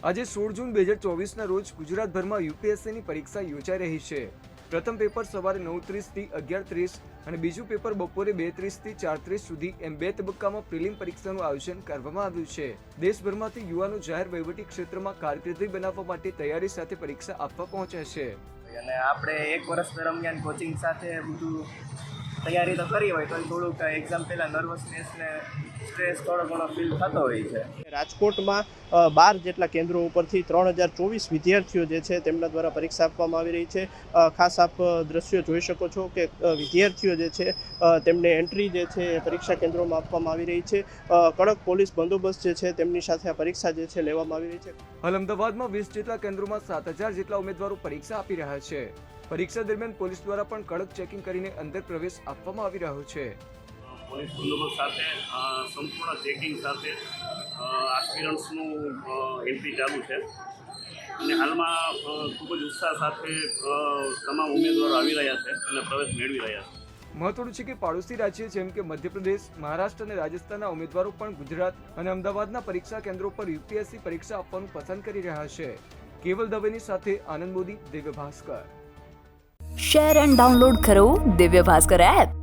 આજે સોળ જૂન બે હજાર ચોવીસના રોજ ગુજરાતભરમાં યુપીએસસીની પરીક્ષા યોજાઈ રહી છે. પ્રથમ પેપર સવારે નવ ત્રીસથી અગિયાર ત્રીસ અને બીજું પેપર બપોરે બે ત્રીસથી ચાર ત્રીસ સુધી એમ બે તબક્કામાં પ્રિલિમ પરીક્ષાનું આયોજન કરવામાં આવ્યું છે. દેશભરમાંથી યુવાનો જાહેર વહીવટી ક્ષેત્રમાં કારકિર્દી બનાવવા માટે તૈયારી સાથે પરીક્ષા આપવા પહોંચ્યા છે. અને આપણે એક વર્ષ દરમિયાન કોચિંગ સાથે બધું તૈયારી તો કરી હોય તો થોડુંક એક્ઝામ પહેલાં નર્વસનેસ ને સ્ટ્રેસ થોડો ઘણો ફીલ થતો હોય છે. રાજકોટમાં બાર જેટલા કેન્દ્રો ઉપરથી ત્રણ હજાર ચોવીસ વિદ્યાર્થીઓ જે છે તેમના દ્વારા પરીક્ષા આપવામાં આવી રહી છે. ખાસ આપ દ્રશ્યો જોઈ શકો છો કે વિદ્યાર્થીઓ જે છે તેમને એન્ટ્રી જે છે એ પરીક્ષા કેન્દ્રોમાં આપવામાં આવી રહી છે. કડક પોલીસ બંદોબસ્ત જે છે તેમની સાથે આ પરીક્ષા જે છે લેવામાં આવી રહી છે. હાલ અમદાવાદમાં વીસ જેટલા કેન્દ્રોમાં સાત હજાર જેટલા ઉમેદવારો પરીક્ષા આપી રહ્યા છે. પરીક્ષા દરમિયાન પોલીસ દ્વારા પણ કડક ચેકિંગ કરીને અંદર પ્રવેશ આપવામાં આવી રહ્યો છે. પોલીસ બંદોબસ્ત સાથે સંપૂર્ણ ચેકિંગ સાથે આસ્પિરન્ટ્સનું એન્ટ્રી ચાલુ છે. અને હાલમાં ખૂબ જ ઉત્સાહ સાથે તમામ ઉમેદવારો આવી રહ્યા છે અને પ્રવેશ મેળવી રહ્યા છે. મહત્વનું છે કે પાડોશી રાજ્ય જેમ કે મધ્યપ્રદેશ મહારાષ્ટ્ર અને રાજસ્થાનના ઉમેદવારો પણ ગુજરાત અને અમદાવાદના પરીક્ષા કેન્દ્રો પર યુપીએસસી પરીક્ષા આપવાનું પસંદ કરી રહ્યા છે. કેવલ દવેની સાથે આનંદ Modi Divya Bhaskar. Share and download કરો દિવ્ય ભાસ્કર એપ.